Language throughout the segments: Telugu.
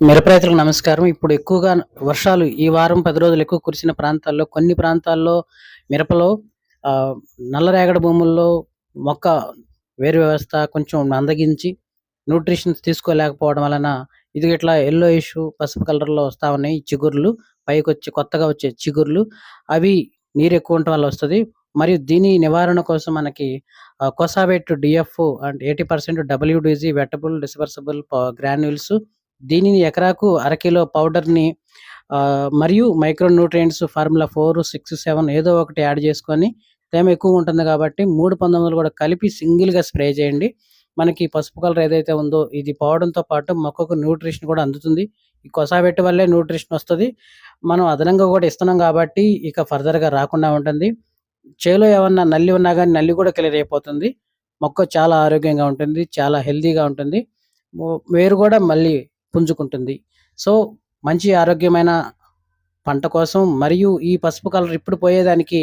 మిరప రైతులకు నమస్కారం. ఇప్పుడు ఎక్కువగా వర్షాలు ఈ వారం పది రోజులు ఎక్కువ కురిసిన ప్రాంతాల్లో కొన్ని ప్రాంతాల్లో మిరపలో ఆ, నల్లరేగడి భూముల్లో మొక్క వేరు వ్యవస్థ కొంచెం మందగించి న్యూట్రిషన్స్ తీసుకోలేకపోవడం వలన ఇది ఇట్లా ఎల్లో ఇష్యూ పసుపు కలర్లో వస్తూ ఉన్నాయి. చిగుర్లు పైకి వచ్చి కొత్తగా వచ్చే చిగుర్లు అవి నీరు ఎక్కువ ఉండటం వల్ల వస్తుంది. మరియు దీని నివారణ కోసం మనకి Cosavet DF and eighty percent WDG wettable dispersible granules దీనిని ఎకరాకు అరకిలో పౌడర్ని మరియు micro nutrients formula four six seven ఏదో ఒకటి యాడ్ చేసుకొని తేమ ఎక్కువ ఉంటుంది కాబట్టి మూడు పంతొమ్మిది కూడా కలిపి సింగిల్గా స్ప్రే చేయండి. మనకి పసుపు కలర్ ఏదైతే ఉందో ఇది పోవడంతో పాటు మొక్కకు న్యూట్రిషన్ కూడా అందుతుంది. ఈ కొసాబెట్టి వల్లే న్యూట్రిషన్ వస్తుంది. మనం అదనంగా కూడా ఇస్తున్నాం కాబట్టి ఇక ఫర్దర్గా రాకుండా ఉంటుంది. చేలో ఏమన్నా నల్లి ఉన్నా కానీ నల్లి కూడా క్లియర్ అయిపోతుంది. మొక్క చాలా ఆరోగ్యంగా ఉంటుంది చాలా హెల్తీగా ఉంటుంది. వేరు కూడా మళ్ళీ పుంజుకుంటుంది. సో మంచి ఆరోగ్యమైన పంట కోసం మరియు ఈ పసుపు కలర్ ఇప్పుడు పోయేదానికి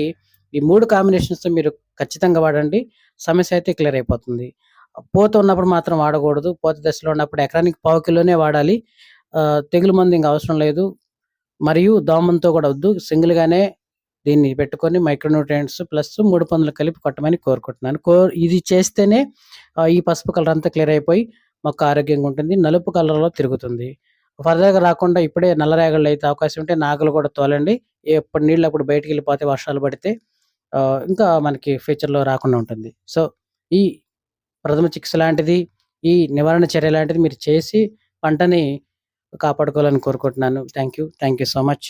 ఈ మూడు కాంబినేషన్స్ మీరు ఖచ్చితంగా వాడండి. సమస్య అయితే క్లియర్ అయిపోతుంది. పూత ఉన్నప్పుడు మాత్రం వాడకూడదు. పూత దశలో ఉన్నప్పుడు ఎకరానికి పావు కిలోనే వాడాలి. తెగులు మందు ఇంకా అవసరం లేదు. మరియు దోమంతో కూడా వద్దు. సింగిల్గానే దీన్ని పెట్టుకొని మైక్రోన్యూట్రియంట్స్ ప్లస్ మూడు పందులు కలిపి కొట్టమని కోరుకుంటున్నాను. కో ఇది చేస్తేనే ఈ పసుపు కలర్ అంతా క్లియర్ అయిపోయి మొక్క ఆరోగ్యంగా ఉంటుంది నలుపు కలర్లో తిరుగుతుంది. ఫర్దర్గా రాకుండా ఇప్పుడే నల్లరేగళ్ళు అయితే అవకాశం ఉంటే నాగలు కూడా తోలండి. ఎప్పుడు నీళ్ళు అప్పుడు బయటికి వెళ్ళిపోతే వర్షాలు పడితే ఇంకా మనకి ఫ్యూచర్లో రాకుండా ఉంటుంది. సో ఈ ప్రథమ చికిత్స లాంటిది ఈ నివారణ చర్య లాంటిది మీరు చేసి పంటని కాపాడుకోవాలని కోరుకుంటున్నాను. Thank you. Thank you so much.